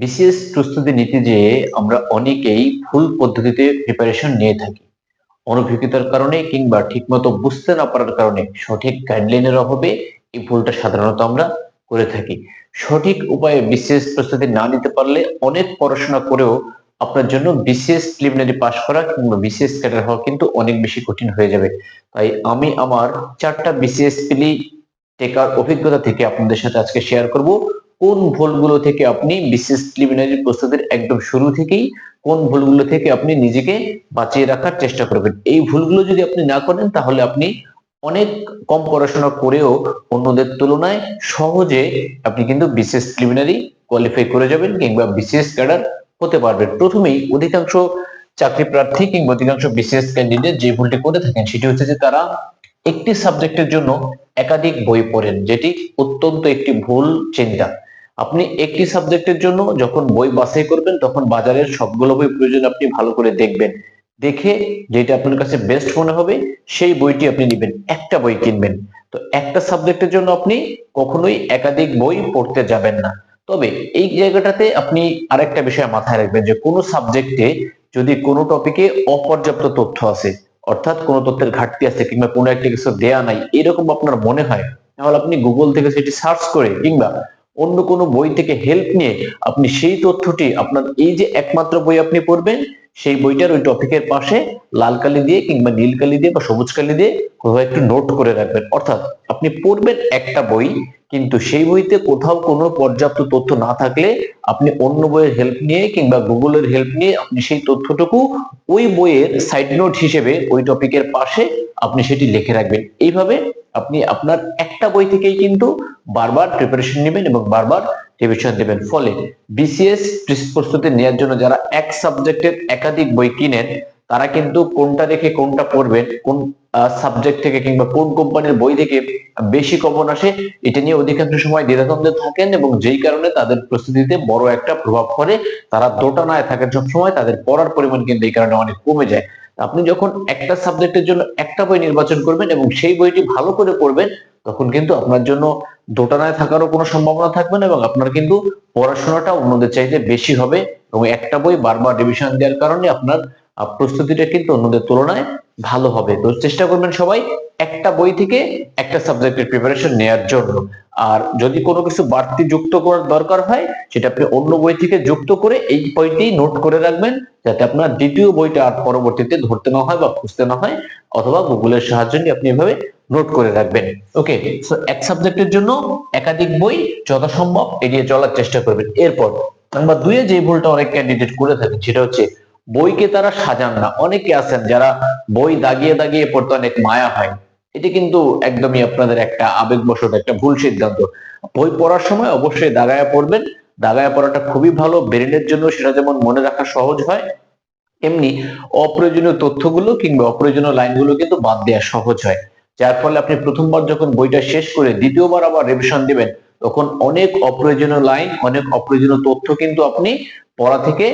BCS প্রস্তুতি নিতে যেয়ে আমরা অনেকেই ভুল পদ্ধতিতে প্রিপারেশন নিয়ে থাকি। অনভিজ্ঞতার কারণে কিংবা ঠিকমতো বুঝতে না পারার কারণে সঠিক গাইডলাইনের অভাবে এই ভুলটা সাধারণত আমরা করে থাকি। সঠিক উপায়ে বিসিএস প্রস্তুতি না নিতে পারলে অনেক পড়াশোনা করেও আপনার জন্য বিসিএস প্রিলিমিনারি পাশ করা কিংবা বিসিএস ক্যাডার হওয়া কিন্তু অনেক বেশি কঠিন হয়ে যাবে। তাই আমি আমার চারটা বিসিএস পিলি টেকার অভিজ্ঞতা থেকে আপনাদের সাথে আজকে শেয়ার করব। কোন ভুলগুলো থেকে আপনি বিশেষ প্রিলিমিনারি প্রস্তুতির একদম শুরু থেকেই কোন ভুলগুলো থেকে আপনি নিজেকে বাঁচিয়ে রাখার চেষ্টা করবেন? এই ভুলগুলো যদি আপনি না করেন, তাহলে আপনি অনেক কম পড়াশোনা করেও অন্যদের তুলনায় সহজে আপনি কিন্তু বিশেষ প্রিলিমিনারি কোয়ালিফাই করে যাবেন কিংবা বিশেষ ক্যাডার হতে পারবেন। প্রথমেই অধিকাংশ চাকরি প্রার্থী কিংবা অধিকাংশ বিশেষ ক্যান্ডিডেট যে ভুলটি করে থাকেন, সেটি হচ্ছে যে তারা একটি সাবজেক্টের জন্য একাধিক বই পড়েন, যেটি অত্যন্ত একটি ভুল চিন্তা। আপনি একটি সাবজেক্টের জন্য যখন বই বাছাই করবেন, তখন বাজারের সবগুলো বই প্রয়োজন আপনি ভালো করে দেখবেন। দেখে যেটা আপনার কাছে বেস্ট মনে হবে, সেই বইটি আপনি নেবেন। একটা বই কিনবেন। তো একটা সাবজেক্টের জন্য আপনি কখনোই একাধিক বই পড়তে যাবেন না। তবে এই জায়গাটাতে আপনি আরেকটা বিষয় মাথায় রাখবেন যে, কোনো সাবজেক্টে যদি কোনো টপিকে অপর্যাপ্ত তথ্য আছে, অর্থাৎ কোনো তথ্যের ঘাটতি আছে কিংবা কোনো একটা কিছু দেয়া নাই, এরকম আপনার মনে হয়, তাহলে আপনি গুগল থেকে সেটি সার্চ করে কিংবা অন্য কোনো বই থেকে হেল্প নিয়ে আপনি সেই তথ্যটি আপনার এই যে একমাত্র বই আপনি পড়বেন সেই বইটার ওই টপিকের পাশে লাল কালি দিয়ে কিংবা নীল কালি দিয়ে বা সবুজ কালি দিয়ে কোথাও একটু নোট করে রাখবেন। অর্থাৎ আপনি পড়বেন একটা বই, কিন্তু সেই বইতে কোথাও কোনো পর্যাপ্ত তথ্য না থাকলে আপনি অন্য বইয়ের হেল্প নিয়ে কিংবা গুগলের হেল্প নিয়ে আপনি সেই তথ্যটুকু ওই বইয়ের সাইড নোট হিসেবে ওই টপিকের পাশে আপনি সেটি লিখে রাখবেন। এইভাবে আপনি আপনার একটা বই থেকেই কিন্তু বারবার প্রিপারেশন নেবেন এবং বারবার রিভিশন দেবেন। ফলে বিসিএস প্রস্তুতি নেওয়ার জন্য যারা এক সাবজেক্টের একাধিক বই কিনেন, তারা কিন্তু কোনটা দেখে কোনটা পড়বেন, কোন সাবজেক্ট থেকে কিংবা কোন কোম্পানির বই থেকে বেশি কমন আসে, এটা নিয়ে অধিকাংশ সময় দ্বিধাদ্বন্দ্বে থাকেন এবং যেই কারণে তাদের প্রস্তুতিতে বড় একটা প্রভাব পড়ে। তারা দোটানায় থাকেন সবসময়, তাদের পড়ার পরিমাণ কিন্তু এই কারণে অনেক কমে যায়। আপনি যখন একটা সাবজেক্টের জন্য একটা বই নির্বাচন করবেন এবং সেই বইটি ভালো করে পড়বেন, তখন কিন্তু আপনার জন্য দোটানায় থাকারও কোনো সম্ভাবনা থাকবে না এবং আপনার কিন্তু পড়াশোনাটা অন্যদের চাইতে বেশি হবে এবং একটা বই বারবার রিভিশন দেওয়ার কারণে আপনার প্রস্তুতিটা কিন্তু অন্যদের তুলনায় ভালো হবে। তো চেষ্টা করবেন সবাই একটা বই থেকে একটা সাবজেক্টের প্রিপারেশন নেয়ার জন্য। আর যদি কোনো কিছু বাড়তি যুক্ত করার দরকার হয়, সেটা আপনি অন্য বই থেকে যুক্ত করে এই বইটি নোট করে রাখবেন, যাতে আপনার দ্বিতীয় বইটা আর পরবর্তীতে ধরতে না হয় বা খুঁজতে না হয়, অথবা গুগলের সাহায্য নিয়ে আপনি এভাবে নোট করে রাখবেন। ওকে সো এক সাবজেক্টের জন্য একাধিক বই যথাসম্ভব এড়িয়ে চলার চেষ্টা করবেন। এরপর নাম্বার দুইয়ে যে ভুলটা অনেক ক্যান্ডিডেট করে থাকেন সেটা হচ্ছে বইকে তারা সাজান না। অনেকে আছেন যারা বই দাগিয়ে দাগিয়ে পড়তে অনেক মায়া হয়। এটি কিন্তু একদমই আপনাদের একটা আবেগবশত, একটা ভুল সিদ্ধান্ত। বই পড়ার সময় অবশ্যই দাগায়া পড়বেন। দাগায়া পড়াটা খুবই ভালো। ব্রেনের জন্য সেটা যেমন মনে রাখা সহজ হয়, এমনি অপ্রয়োজনীয় তথ্যগুলো কিংবা অপ্রয়োজনীয় লাইনগুলো কিন্তু বাদ দেওয়া সহজ হয়। যার ফলে আপনি প্রথমবার যখন বইটা শেষ করে দ্বিতীয়বার আবার রিভিশন দিবেন তখন অনেক অপ্রয়োজনীয় লাইন অনেক অপ্রয়োজনীয় তথ্য কিন্তু আপনি পড়া থেকে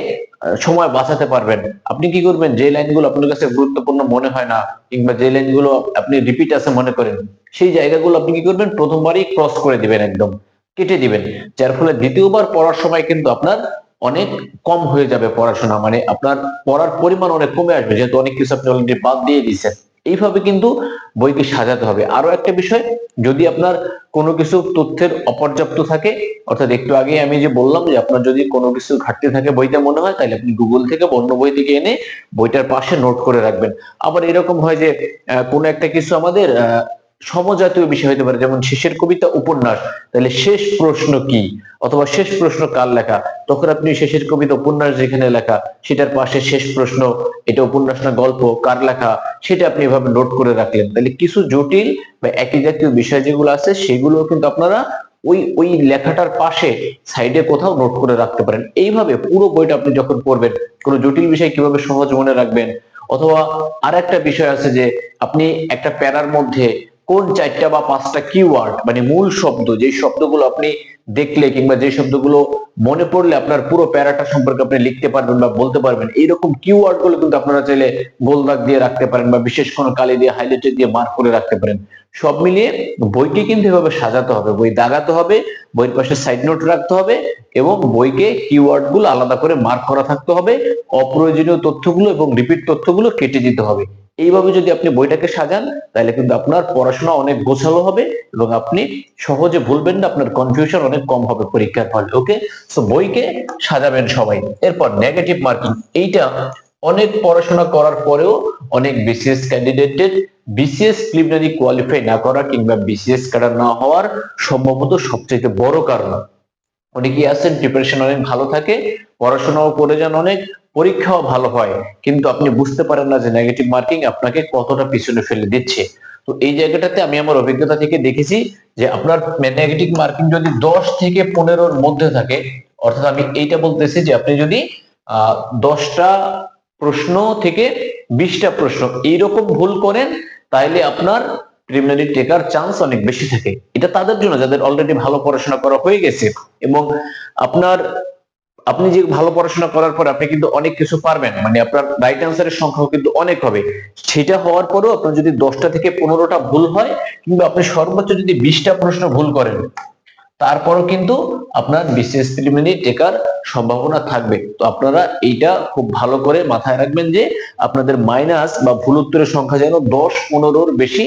সময় বাঁচাতে পারবেন। আপনি কি করবেন? যে লাইনগুলো আপনার কাছে গুরুত্বপূর্ণ মনে হয় না, কিংবা যে লাইনগুলো আপনি রিপিট আছে মনে করেন, সেই জায়গাগুলো আপনি কি করবেন? প্রথমবারই ক্রস করে দিবেন একদম, কেটে দিবেন। যার ফলে দ্বিতীয়বার পড়ার সময় কিন্তু আপনার অনেক কম হয়ে যাবে পড়াশোনা মানে আপনার পড়ার পরিমাণ অনেক কমে আসবে, যেহেতু অনেক কিছু আপনি অলরেডি বাদ দিয়ে দিচ্ছেন এইভাবে কিন্তু বইকে সাজাতে হবে। আরও একটা বিষয়, যদি আপনার কোনো কিছু তথ্যের অপর্যাপ্ত থাকে, অর্থাৎ একটু আগে আমি যে বললাম যে আপনার যদি কোনো কিছু ঘাটতি থাকে বইটা মনে হয়, তাহলে আপনি গুগল থেকে অন্য বই থেকে এনে বইটার পাশে নোট করে রাখবেন। আবার এরকম হয় যে কোনো একটা কিছু আমাদের সমজাতীয় বিষয় হতে পারে, যেমন শেষের কবিতা, উপন্যাস। তাহলে শেষ প্রশ্ন কি? অথবা শেষ প্রশ্ন কার লেখা? তখন আপনি শেষের কবিতা, উপন্যাস যেখানে লেখা, সেটার পাশে শেষ প্রশ্ন, এটা উপন্যাস না গল্প, কার লেখা? সেটা আপনি এভাবে নোট করে রাখলেন। তাহলে কিছু জটিল বা একই জাতীয় বিষয় যেগুলো আছে সেগুলো কিন্তু আপনারা ওই ওই লেখাটার পাশে সাইডে কোথাও নোট করে রাখতে পারেন। এইভাবে পুরো বইটা আপনি যখন পড়বেন, কোনো জটিল বিষয় কীভাবে সহজ মনে রাখবেন? অথবা আর একটা বিষয় আছে যে, আপনি একটা প্যারার মধ্যে কোন চারটা বা পাঁচটা কিওয়ার্ড মানে মূল শব্দ, যে শব্দগুলো আপনি দেখলে কিংবা যে শব্দগুলো মনে পড়লে আপনার পুরো প্যারাটা সম্পর্কে আপনি লিখতে পারবেন বা বলতে পারবেন, এইরকম কিওয়ার্ডগুলো কিন্তু আপনারা চাইলে গোল দাগ দিয়ে রাখতে পারেন বা বিশেষ কোনো কালি দিয়ে হাইলাইটার দিয়ে মার্ক করে রাখতে পারেন। সব মিলিয়ে বইকে কিন্তু এভাবে সাজাতে হবে, বই দাগাতে হবে, বইয়ের পাশে সাইড নোট রাখতে হবে এবং বইকে কিওয়ার্ডগুলো আলাদা করে মার্ক করা থাকতে হবে, অপ্রয়োজনীয় তথ্যগুলো এবং রিপিট তথ্যগুলো কেটে দিতে হবে। এইভাবে যদি আপনি বইটাকে সাজান, তাহলে কিন্তু আপনার পড়াশোনা অনেক গোছালো হবে এবং আপনি সহজে ভুলবেন না, আপনার কনফিউশন অনেক কম হবে পরীক্ষার ফলে ওকে সো বইকে সাজাবেন সবাই। এরপর নেগেটিভ মার্কিং এইটা অনেক পড়াশোনা করার পরেও অনেক বিসিএস ক্যান্ডিডেটের বিসিএস প্রিলিমিনারি কোয়ালিফাই না করা কিংবা বিসিএস ক্যাডার না হওয়ার সম্ভবত সবচেয়ে বড় কারণ। অনেকেই আছেন প্রিপারেশন অনেক ভালো থাকে, পড়াশোনাও করে যান অনেক পরীক্ষাও ভালো হয়, কিন্তু আপনি বুঝতে পারেন না যে নেগেটিভ মার্কিং আপনাকে কতটা পিছনে ফেলে দিচ্ছে। তো এই জায়গাটাতে আমি আমার অভিজ্ঞতা থেকে দেখেছি যে আপনার নেগেটিভ মার্কিং যদি দশ থেকে পনেরোর মধ্যে থাকে, অর্থাৎ আমি এইটা বলতেছি যে আপনি যদি দশটা প্রশ্ন থেকে বিশটা প্রশ্ন এইরকম ভুল করেন তাহলে আপনার প্রিলিমিনারি টেকার চান্স অনেক বেশি থাকে। এটা তাদের জন্য, যাদের অলরেডি ভালো পড়াশোনা করা হয়ে গেছে এবং আপনার আপনি যে ভালো পড়াশোনা করার পর আপনি কিন্তু অনেক কিছু পারবেন। মানে আপনার রাইট অ্যান্সারের সংখ্যাও কিন্তু অনেক হবে। সেটা হওয়ার পরেও আপনার যদি দশটা থেকে পনেরোটা ভুল হয়, কিংবা আপনি সর্বোচ্চ যদি বিশটা প্রশ্ন ভুল করেন, তারপরও কিন্তু আপনার বিসিএস প্রিলিমিনারি টেকার সম্ভাবনা থাকবে। তো আপনারা এইটা খুব ভালো করে মাথায় রাখবেন যে, আপনাদের মাইনাস বা ভুল উত্তরের সংখ্যা যেন দশ পনেরোর বেশি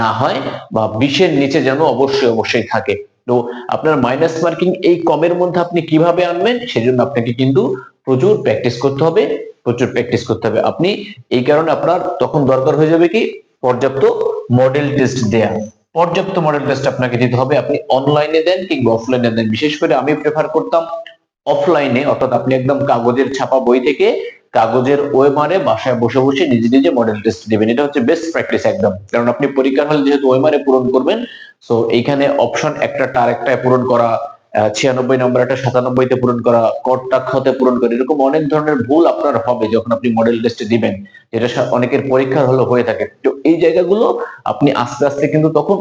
না হয়, বা বিশের নিচে যেন অবশ্যই অবশ্যই থাকে। তো আপনার মাইনাস মার্কিং এই কমের মধ্যে আপনি কীভাবে আনবেন সেজন্য আপনাকে কিন্তু প্রচুর প্র্যাকটিস করতে হবে, প্রচুর প্র্যাকটিস করতে হবে। আপনি এই কারণে আপনার তখন দরকার হয়ে যাবে কি? পর্যাপ্ত মডেল টেস্ট দেয়া। পর্যাপ্ত মডেল টেস্ট আপনাকে দিতে হবে। আপনি অনলাইনে দেন কিংবা অফলাইনে দেন। বিশেষ করে আমি প্রেফার করতাম অফলাইনে অর্থাৎ আপনি একদম কাগজের ছাপা বই থেকে কাগজের ওয়েমারে বাসায় বসে বসে নিজে নিজে মডেল টেস্ট দিবেন। এটা হচ্ছে বেস্ট প্র্যাকটিস একদম। কারণ আপনি পরীক্ষার হলে যেহেতু ওয়েমারে পূরণ করবেন সো এইখানে অপশন একটা টার একটায় পূরণ করা ছিয়ানব্বই নম্বর একটা সাতানব্বইতে পূরণ করা কটাক্ষতে পূরণ করা, এরকম অনেক ধরনের ভুল আপনার হবে যখন আপনি মডেল টেস্টে দিবেন, যেটা অনেকের পরীক্ষার হলো হয়ে থাকে। তো এই জায়গাগুলো আপনি আস্তে আস্তে কিন্তু তখন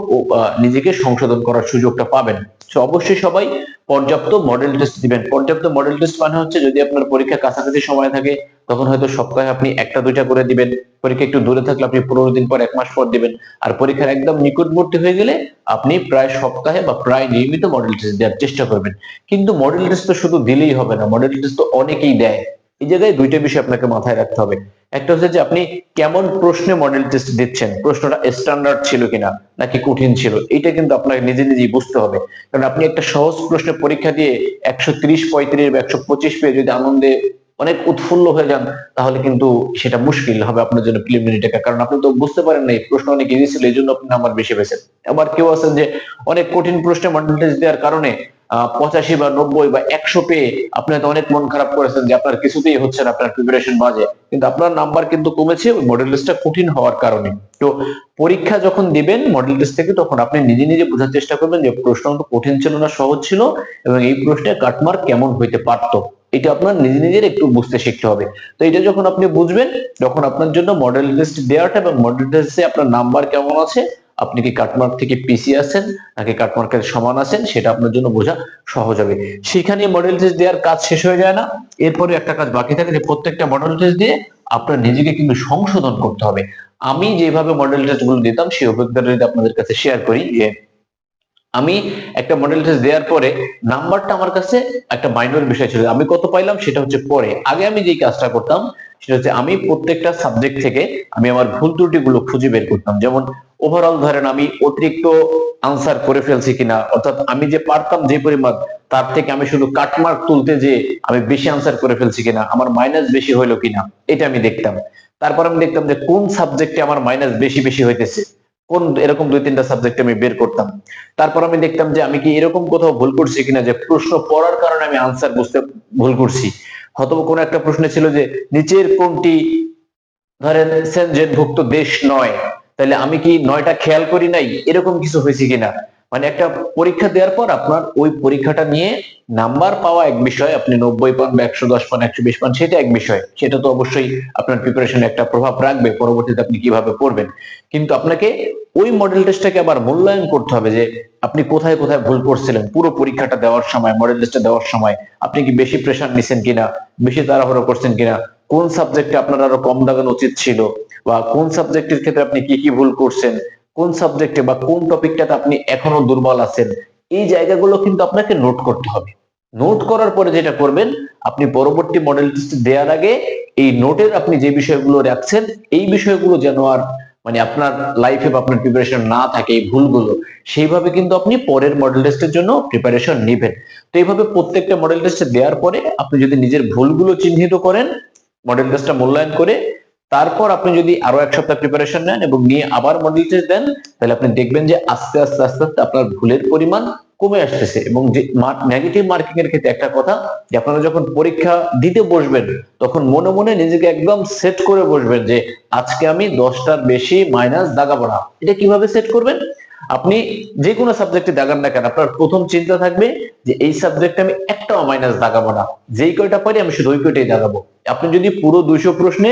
নিজেকে সংশোধন করার সুযোগটা পাবেন। তো অবশ্যই সবাই পর্যাপ্ত মডেল টেস্ট দিবেন। পর্যাপ্ত মডেল টেস্ট মানে হচ্ছে যদি আপনার পরীক্ষা কাছাকাছি সময় থাকে, তখন হয়তো সপ্তাহে আপনি একটা দুইটা করে দিবেন। পরীক্ষা একটু দূরে থাকলে আপনি পনেরো দিন পর এক মাস পর দিবেন। আর পরীক্ষার একদম নিকটবর্তী হয়ে গেলে আপনি প্রায় সপ্তাহে বা প্রায় নিয়মিত মডেল টেস্ট দেওয়ার চেষ্টা করবেন। কিন্তু মডেল টেস্ট তো শুধু দিলেই হবে না মডেল টেস্ট তো অনেকেই দেয়। এই জায়গায় দুইটা বিষয় আপনাকে মাথায় রাখতে হবে। একটা হচ্ছে যে আপনি কেমন প্রশ্নে মডেল টেস্ট দিচ্ছেন? প্রশ্নটা স্ট্যান্ডার্ড ছিল কিনা, নাকি কঠিন ছিল? এটা কিন্তু আপনাকে নিজে নিজেই বুঝতে হবে। কারণ আপনি একটা সহজ প্রশ্নের পরীক্ষা দিয়ে একশো ত্রিশ, পঁয়ত্রিশ বা একশো পঁচিশ পেয়ে যদি আনন্দে অনেক উৎফুল্ল হয়ে যান, তাহলে কিন্তু সেটা মুশকিল হবে আপনার জন্য প্রিলিমিনারি টাকা। কারণ আপনি তো বুঝতে পারেন না এই প্রশ্ন অনেক ইজি ছিল, এই জন্য আপনি নাম্বার বেশি পেয়েছেন। আবার কেউ আছেন যে অনেক কঠিন প্রশ্নে মডেল টেস্ট দেওয়ার কারণে পঁচাশি বা নব্বই বা একশো পেয়ে আপনি হয়তো অনেক মন খারাপ করেছেন যে আপনার কিছুতেই হচ্ছে না, আপনার প্রিপারেশন বাজে। কিন্তু আপনার নাম্বার কিন্তু কমেছে, ওই মডেল টেস্টটা কঠিন হওয়ার কারণে। তো পরীক্ষা যখন দিবেন মডেল টেস্ট থেকে, তখন আপনি নিজে নিজে বোঝার চেষ্টা করবেন যে প্রশ্ন তো কঠিন ছিল না, সহজ ছিল এবং এই প্রশ্নে কাটমার্ক কেমন হইতে পারতো। এটা আপনার নিজে নিজের একটু বুঝতে শিখতে হবে। তো এটা যখন আপনি বুঝবেন, তখন আপনার জন্য মডেল টেস্ট দেওয়াটা এবং মডেল টেস্টে আপনার নাম্বার কেমন আছে আপনি কি কাটমার্ক থেকে পিসি আছেন নাকি কাটমার্কের সমান আছেন সেটা আপনার জন্য বোঝা সহজ হবে। সেখানে মডেল টেস্ট দেওয়ার কাজ শেষ হয়ে যায় না। এরপরে একটা কাজ বাকি থাকে যে প্রত্যেকটা মডেল টেস্ট দিয়ে আপনার নিজেকে কিন্তু সংশোধন করতে হবে। আমি যেভাবে মডেল টেস্টগুলো দিতাম সেই অভিজ্ঞতা যদি আপনাদের কাছে শেয়ার করি যে আমি একটা মডেল টেস্ট দেওয়ার পরে নাম্বারটা আমার কাছে একটা মাইনর বিষয় ছিল। আমি কত পাইলাম সেটা হচ্ছে পরে। আগে আমি যে কাজটা করতাম সেটা হচ্ছে আমি প্রত্যেকটা সাবজেক্ট থেকে আমি আমার ভুল ত্রুটিগুলো খুঁজে বের করতাম। যেমন ওভারঅল ধরেন আমি অতিরিক্ত আনসার করে ফেলছি কিনা, অর্থাৎ আমি যে পারতাম যে পরিমাণ, তার থেকে আমি শুধু কাটমার্ক তুলতে যে আমি বেশি আনসার করে ফেলছি কিনা, আমার মাইনাস বেশি হইল কিনা, এটা আমি দেখতাম। তারপর আমি দেখতাম যে কোন সাবজেক্টে আমার মাইনাস বেশি বেশি হইতেছে, কোন এরকম দুই তিনটা সাবজেক্ট আমি বের করতাম। তারপর আমি দেখতাম যে আমি কি এরকম কোথাও ভুল করছি কিনা, যে প্রশ্ন পড়ার কারণে আমি আনসার বুঝতে ভুল করছি। হয়তো কোন একটা প্রশ্ন ছিল যে নিচের কোনটি ধরেন ভুক্ত দেশ নয়, তাহলে আমি কি নয়টা খেয়াল করি নাই? এরকম কিছু হয়েছে কিনা? মানে একটা পরীক্ষা দেওয়ার পর আপনার ওই পরীক্ষাটা নিয়ে নাম্বার পাওয়া এক বিষয়, আপনি নব্বই পান বা একশো দশ পান, একশো বিশ পান, সেটা এক বিষয়। সেটা তো অবশ্যই আপনার প্রিপারেশনে একটা প্রভাব রাখবে, পরবর্তীতে আপনি কীভাবে পড়বেন। কিন্তু আপনাকে ওই মডেল টেস্টটাকে আবার মূল্যায়ন করতে হবে যে, আপনি কোথায় কোথায় ভুল করছিলেন? পুরো পরীক্ষাটা দেওয়ার সময় মডেল টেস্টটা দেওয়ার সময়, আপনি কি বেশি প্রেশার নিছেন কিনা? বেশি তাড়াহুড়ো করছেন কিনা? কোন সাবজেক্টে আপনার আরও কম দাগানো উচিত ছিল? বা কোন সাবজেক্টের ক্ষেত্রে আপনি কি কি ভুল করছেন? কোন সাবজেক্টে বা কোন টপিকটাতে আপনি এখনও দুর্বল আছেন, এই জায়গাগুলো কিন্তু আপনাকে নোট করতে হবে। নোট করার পরে যেটা করবেন, আপনি পরবর্তী মডেল টেস্ট দেওয়ার আগে এই নোটের আপনি যে বিষয়গুলো রাখছেন, এই বিষয়গুলো যেন আর মানে আপনার লাইফে বা আপনার প্রিপারেশন না থাকে, এই ভুলগুলো, সেইভাবে কিন্তু আপনি পরের মডেল টেস্টের জন্য প্রিপারেশন নেবেন। তো এইভাবে প্রত্যেকটা মডেল টেস্টে দেওয়ার পরে আপনি যদি নিজের ভুলগুলো চিহ্নিত করেন মডেল টেস্টটা মূল্যায়ন করে তারপর আপনি যদি আরও এক সপ্তাহ প্রিপারেশন নেন এবং নিয়ে আবার মডেল টেস্ট দেন, তাহলে আপনি দেখবেন যে আস্তে আস্তে আস্তে আস্তে আপনার ভুলের পরিমাণ কমে আসতেছে এবং যে নেগেটিভ মার্কিং এর ক্ষেত্রে একটা কথা যে আপনারা যখন পরীক্ষা দিতে বসবেন, তখন মনে মনে নিজেকে একদম সেট করে বসবেন যে আজকে আমি দশটার বেশি মাইনাস দাগাবো না। এটা কীভাবে সেট করবেন? আপনি যে কোনো সাবজেক্টে দাগান না কেন, আপনার প্রথম চিন্তা থাকবে যে এই সাবজেক্টে আমি একটাও মাইনাস দাগাবো না। যেই কয়টা পারি আমি শুধু ওই কয়টাই দাগাবো। আপনি যদি পুরো দুইশো প্রশ্নে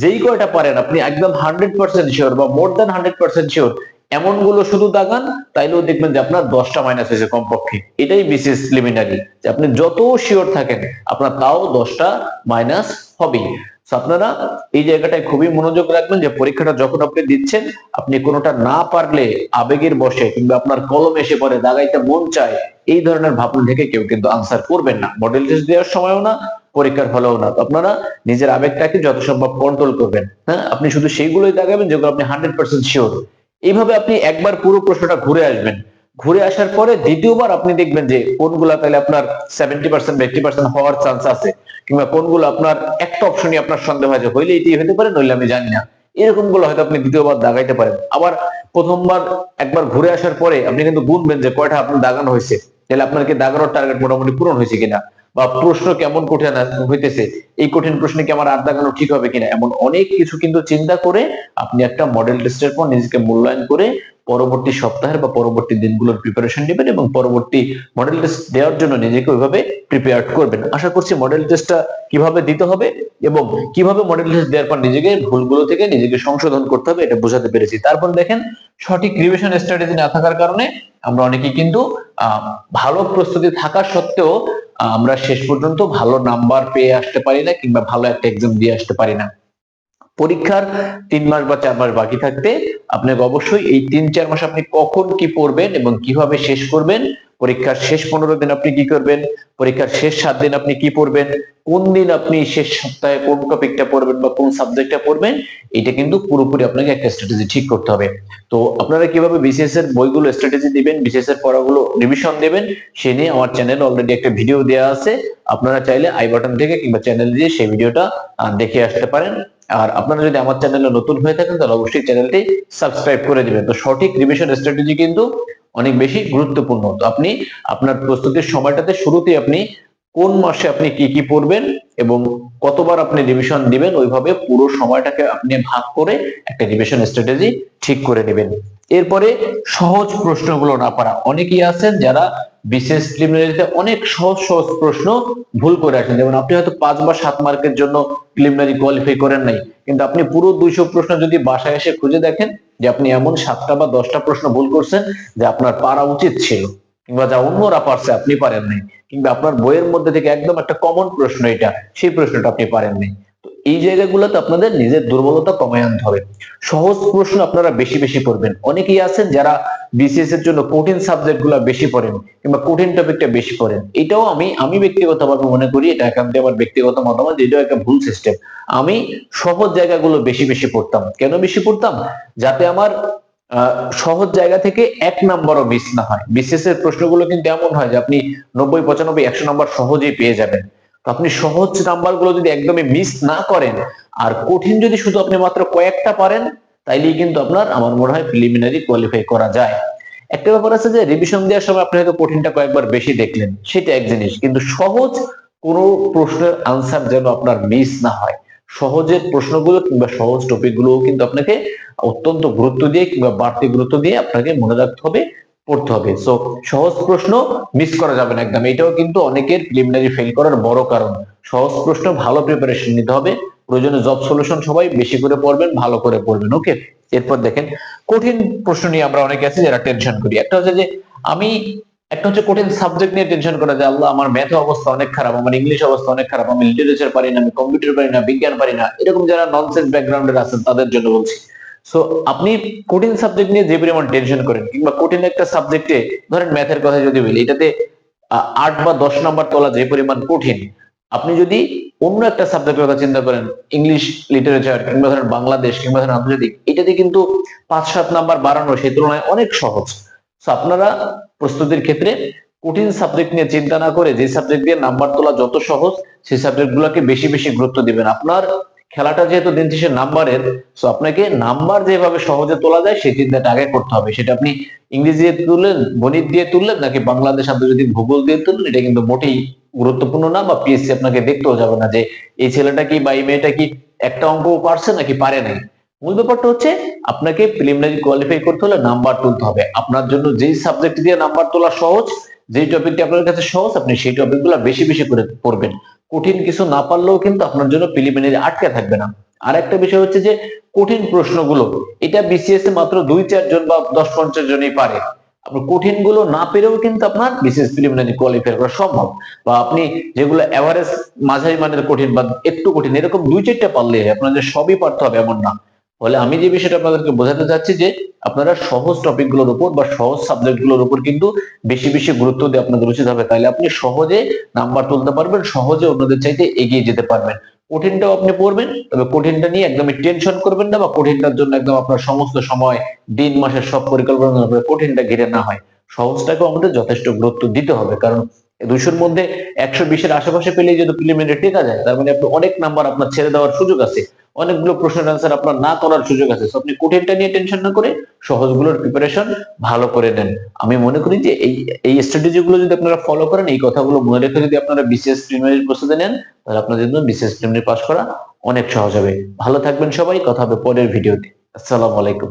যেই কয়টা পারেন, আপনি একদম হান্ড্রেড পার্সেন্ট শিওর বা more than hundred percent sure এমনগুলো শুধু দাগান, তাইলেও দেখবেন যে আপনার দশটা মাইনাস হয়েছে কমপক্ষে। এটাই বিশেষ লিমিনারি যে আপনি যত শিওর থাকেন, আপনার তাও দশটা মাইনাস হবেই। আপনারা এই জায়গাটায় খুবই মনোযোগ রাখবেন যে পরীক্ষাটা যখন আপনি দিচ্ছেন, আপনি কোনোটা না পারলে আবেগের বসে কিংবা আপনার কলম এসে পড়ে, দাগাইতে মন চায়, এই ধরনের ভাবনা থেকে কেউ কিন্তু আনসার করবেন না। মডেল টেস্ট দেওয়ার সময়ও না, পরীক্ষার হলেও না। আপনারা নিজের আবেগটাকে যত সম্ভব কন্ট্রোল করবেন। হ্যাঁ? আপনি শুধু সেইগুলোই দাগাবেন যেগুলো আপনি হান্ড্রেড পার্সেন্ট শিওর এইভাবে আপনি একবার পুরো প্রশ্নটা ঘুরে আসবেন। ঘুরে আসার পরে দ্বিতীয়বার আপনি দেখবেন যে কোনগুলা তাহলে আপনার সেভেন্টি পার্সেন্ট এইটি পার্সেন্ট হওয়ার চান্স আছে, কিংবা কোনগুলো আপনার একটা অপশনই আপনার সন্দেহ যে হইলে এটি হতে পারে, নইলে আমি জানি না। এরকমগুলো হয়তো আপনি দ্বিতীয়বার দাগাইতে পারেন। আবার প্রথমবার একবার ঘুরে আসার পরে আপনি কিন্তু গুনবেন যে কয়টা আপনার দাগানো হয়েছে, তাহলে আপনার কি দাগানোর টার্গেট মোটামুটি পূরণ হয়েছে কিনা, বা প্রশ্ন কেমন কঠিন হইতেছে, এই কঠিন প্রশ্নে কি আমার আর দাগানো ঠিক হবে কিনা, এমন অনেক কিছু কিন্তু চিন্তা করে আপনি একটা মডেল টেস্টের পর নিজেকে মূল্যায়ন করে পরবর্তী সপ্তাহের বা পরবর্তী দিনগুলোর প্রিপারেশন নেবেন এবং পরবর্তী মডেল টেস্ট দেওয়ার জন্য নিজেকে ওইভাবে প্রিপেয়ার করবেন। আশা করছি মডেল টেস্টটা কীভাবে দিতে হবে এবং কীভাবে মডেল টেস্ট দেওয়ার পর নিজেকে ভুলগুলো থেকে নিজেকে সংশোধন করতে হবে এটা বোঝাতে পেরেছি। তারপর দেখেন, সঠিক রিভিশন স্ট্র্যাটেজি না থাকার কারণে আমরা অনেকেই কিন্তু ভালো প্রস্তুতি থাকা সত্ত্বেও আমরা শেষ পর্যন্ত ভালো নাম্বার পেয়ে আসতে পারি না কিংবা ভালো একটা এক্সাম দিয়ে আসতে পারি না। পরীক্ষার তিন মাস বা চার মাস বাকি থাকতে আপনাকে অবশ্যই এই তিন, চার মাস আপনি কখন কি পড়বেন এবং কীভাবে শেষ করবেন, পরীক্ষার শেষ পনেরো দিন আপনি কি করবেন, পরীক্ষার শেষ সাত দিন আপনি কি পড়বেন, কোন দিন আপনি শেষ সপ্তাহে কোন টপিকটা পড়বেন বা কোন সাবজেক্টটা পড়বেন, এটা কিন্তু পুরোপুরি আপনাকে একটা স্ট্র্যাটেজি ঠিক করতে হবে। তো আপনারা কীভাবে বিসিএস এর বইগুলো স্ট্র্যাটেজি দিবেন বিসিএস এর পড়াগুলো রিভিশন দেবেন, সে নিয়ে আমার চ্যানেল অলরেডি একটা ভিডিও দেওয়া আছে। আপনারা চাইলে আই বাটন থেকে কিংবা চ্যানেল দিয়ে সেই ভিডিওটা দেখে আসতে পারেন। আর আপনারা যদি আমার চ্যানেলে নতুন হয়ে থাকেন, তাহলে অবশ্যই চ্যানেলটি সাবস্ক্রাইব করে দিবেন। তো সঠিক রিভিশন স্ট্র্যাটেজি কিন্তু অনেক বেশি গুরুত্বপূর্ণ। তো আপনি আপনার প্রস্তুতির সময়টাতে শুরুতেই আপনি কোন মাসে আপনি কি কি পড়বেন এবং কতবার আপনি রিভিশন দিবেন, ওইভাবে পুরো সময়টাকে আপনি ভাগ করে একটা রিভিশন স্ট্র্যাটেজি ঠিক করে নেবেন। এরপরে সহজ প্রশ্নগুলো না পারা। অনেকেই আছেন যারা বিশেষ প্রিলিমিনারিতে অনেক সহজ সহজ প্রশ্ন ভুল করে আসেন যেমন আপনি হয়তো পাঁচ বা সাত মার্কের জন্য প্রিলিমিনারি কোয়ালিফাই করেন নাই, কিন্তু আপনি পুরো দুইশো প্রশ্ন যদি বাসায় এসে খুঁজে দেখেন যে আপনি এমন সাতটা বা দশটা প্রশ্ন ভুল করছেন যে আপনার পারা উচিত ছিল, কিংবা যা অন্যরা পারছে আপনি পারেন নাই, কিংবা আপনার বইয়ের মধ্যে থেকে একদম একটা কমন প্রশ্ন এটা, সেই প্রশ্নটা আপনি পারেন নাই। এই জায়গাগুলোতে আপনাদের নিজের দুর্বলতা কমায় আনতে হবে। সহজ প্রশ্ন আপনারা বেশি বেশি পড়বেন অনেকেই আছেন যারা বিসিএস এর জন্য কঠিন সাবজেক্টগুলা বেশি পড়েন কিংবা কঠিন টপিকটা বেশি পড়েন। এটাও আমি আমি ব্যক্তিগতভাবে মনে করি, এটা একান্তে আমার ব্যক্তিগত মতামত, এটাও একটা ভুল সিস্টেম আমি সহজ জায়গাগুলো বেশি বেশি পড়তাম। কেন বেশি পড়তাম? যাতে আমার সহজ জায়গা থেকে এক নাম্বারও মিস না হয়। বিসিএস এর প্রশ্নগুলো কিন্তু এমন হয় যে আপনি নব্বই, পঁচানব্বই, একশো নাম্বার সহজেই পেয়ে যাবেন। আপনি সহজ নাম্বারগুলো যদি একদমই মিস না করেন, আর কঠিন যদি শুধু আপনি মাত্র কয়েকটা পারেন, তাইলেই কিন্তু আপনার, আমার মনে হয় প্রিলিমিনারি কোয়ালিফাই করা যায়। একটা ব্যাপার আছে যে রিভিশন দেওয়ার সময় আপনি হয়তো কঠিনটা কয়েকবার বেশি দেখলেন, সেটা এক জিনিস। কিন্তু সহজ কোনো প্রশ্নের আনসার যেন আপনার মিস না হয়। সহজের প্রশ্নগুলো কিংবা সহজ টপিক গুলোও কিন্তু আপনাকে অত্যন্ত গুরুত্ব দিয়ে কিংবা বাড়তি গুরুত্ব দিয়ে আপনাকে মনে রাখতে হবে। পড়তে হবে। সো সহজ প্রশ্ন মিস করা যাবে না একদম। এটাও কিন্তু অনেকের প্রিলিমিনারি ফেল করার বড় কারণ। সহজ প্রশ্ন, ভালো প্রিপারেশন নিতে হবে। প্রয়োজনে জব সলিউশন সবাই বেশি করে পড়বেন, ভালো করে পড়বেন ওকে এরপর দেখেন, কঠিন প্রশ্ন নিয়ে আমরা অনেকে আছি যারা টেনশন করি। একটা হচ্ছে যে, আমি, একটা হচ্ছে কঠিন সাবজেক্ট নিয়ে টেনশন করা যে, আল্লাহ, আমার ম্যাথ অবস্থা অনেক খারাপ, আমার ইংলিশ অবস্থা অনেক খারাপ, আমি লিটারেচার পারি না, আমি কম্পিউটার পারি না, বিজ্ঞান পারি না। এরকম যারা ননসেন্স ব্যাকগ্রাউন্ডের আছেন, তাদের জন্য বলছি। সো আপনি কঠিন সাবজেক্ট নিয়ে যে পরিমাণ টেনশন করেন, কিংবা কঠিন একটা সাবজেক্টে ধরেন ম্যাথের কথা যদি বলি, এটাতে আট বা দশ নাম্বার তোলা যে পরিমাণ কঠিন, আপনি যদি অন্য একটা সাবজেক্টের কথা চিন্তা করেন ইংলিশ লিটারেচার কিংবা ধরেন বাংলাদেশ, কিংবা ধরেন আন্তর্জাতিক, এটাতে কিন্তু পাঁচ, সাত নাম্বার বাড়ানো সেই তুলনায় অনেক সহজ। সো আপনারা প্রস্তুতির ক্ষেত্রে কঠিন সাবজেক্ট নিয়ে চিন্তা না করে যে সাবজেক্ট দিয়ে নাম্বার তোলা যত সহজ, সেই সাবজেক্ট গুলোকে বেশি বেশি গুরুত্ব দিবেন। আপনার খেলাটা যেহেতু দিন শেষে নাম্বারের তো আপনাকে নাম্বার যেভাবে সহজে তোলা যায়, সেই চিন্তাটা আগে করতে হবে। সেটা আপনি ইংরেজি দিয়ে তুললেন, গণিত দিয়ে তুললেন, নাকি বাংলাদেশ আন্তর্জাতিক ভূগোল দিয়ে তুললেন, এটা কিন্তু মোটেই গুরুত্বপূর্ণ না, বা পিএসসি আপনাকে দেখতেও যাবে না যে এই ছেলেটা কি বা এই মেয়েটা কি একটা অঙ্ক পারছে নাকি পারে নাই। মূল ব্যাপারটা হচ্ছে, আপনাকে প্রিলিমিনারি কোয়ালিফাই করতে হলে নাম্বার তুলতে হবে। আপনার জন্য যেই সাবজেক্ট দিয়ে নাম্বার তোলা সহজ, যেই টপিকটি আপনার কাছে সহজ, আপনি সেই টপিকগুলো বেশি বেশি করে পড়বেন কঠিন কিছু না পারলেও কিন্তু আপনার জন্য প্রিলিমিনারি আটকে থাকবে না। আর একটা বিষয় হচ্ছে যে, কঠিন প্রশ্নগুলো, এটা বিসিএস এ মাত্র দুই চারজন বা দশ, পঞ্চাশ জনই পারে। কঠিনগুলো না পেরেও কিন্তু আপনার বিশেষ প্রিলিমিনারি কোয়ালিফাই করা সম্ভব। বা আপনি যেগুলো এভারেজ মাঝারি মানের কঠিন বা একটু কঠিন, এরকম দুই, চারটা পারলে আপনার যে সবই পারতে হবে, এমন না। ফলে আমি যে বিষয়টা আপনাদেরকে বোঝাতে চাচ্ছি যে আপনারা সহজ টপিকগুলোর উপর বা সহজ সাবজেক্টগুলোর উপর কিন্তু বেশি বেশি গুরুত্ব দিয়ে আপনাদের উচিত হবে। তাহলে আপনি সহজে নাম্বার তুলতে পারবেন, সহজে অন্যদের চাইতে এগিয়ে যেতে পারবেন। কঠিনটাও আপনি পড়বেন, তবে কঠিনটা নিয়ে একদমই টেনশন করবেন না বা কঠিনটার জন্য একদম আপনার সমস্ত সময়, দিন, মাসের সব পরিকল্পনা কঠিনটা ঘিরে না হয়। সহজটাকেও আমাদের যথেষ্ট গুরুত্ব দিতে হবে, কারণ দুশোর মধ্যে একশো বিশের আশেপাশে পেলেই যদি প্রিলিমিনারি টেকা যায়, তার মানে আপনি অনেক নাম্বার আপনার ছেড়ে দেওয়ার সুযোগ আছে। অনেকগুলো প্রশ্নের আনসার আপনার না করার সুযোগ আছে। আপনি কঠিনটা নিয়ে টেনশন না করে সহজগুলোর প্রিপারেশন ভালো করে নেন। আমি মনে করি যে এই এই স্ট্র্যাটেজি গুলো যদি আপনারা ফলো করেন, এই কথাগুলো মনে রেখে যদি আপনারা বিশেষ প্রিমিয়ারি প্রস্তুতি নেন, তাহলে আপনাদের জন্য বিশেষ প্রিমিয়ারি পাস করা অনেক সহজ হবে। ভালো থাকবেন সবাই, কথা হবে পরের ভিডিওতে আসসালামু আলাইকুম।